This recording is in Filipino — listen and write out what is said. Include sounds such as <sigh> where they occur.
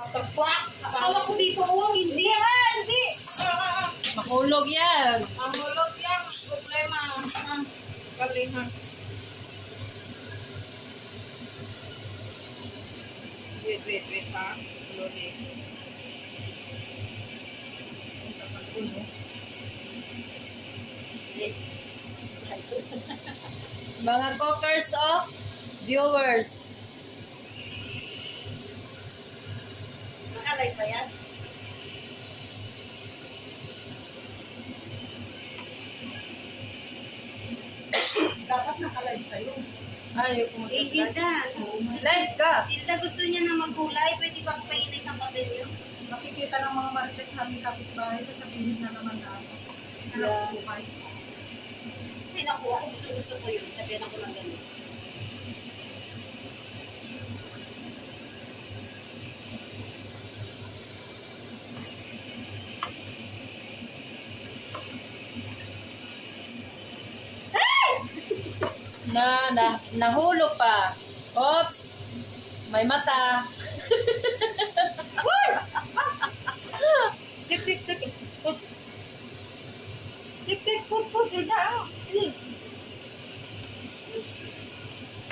Tagkwak! Hawak ko dito, oh. Hindi. ah, hindi. Ah, Mahulog yan. Mahulog yan. Problema. Ah, Galing, ha. Wait, wait, wait, ha. Slowly. Mga cookers of viewers. Nakalay pa yan? Dapat nakalay sa'yo. Ayaw ko Eh. Hilda. Live ka. Hilda, gusto niya na magkulay. Pwede ba painay ng papel yun? Makikita ng mga marites namin kapitbahay, sasabihin na naman na ako. Ano Yeah. po kayo? Ay, naku, ako gusto, gusto ko yun. Sabihan ako ng ganun. Na, na, nahulog pa. Oops. May mata. <laughs> Tik, tik, tik. Tik, tik, put, put. Hilda, ah. Sige.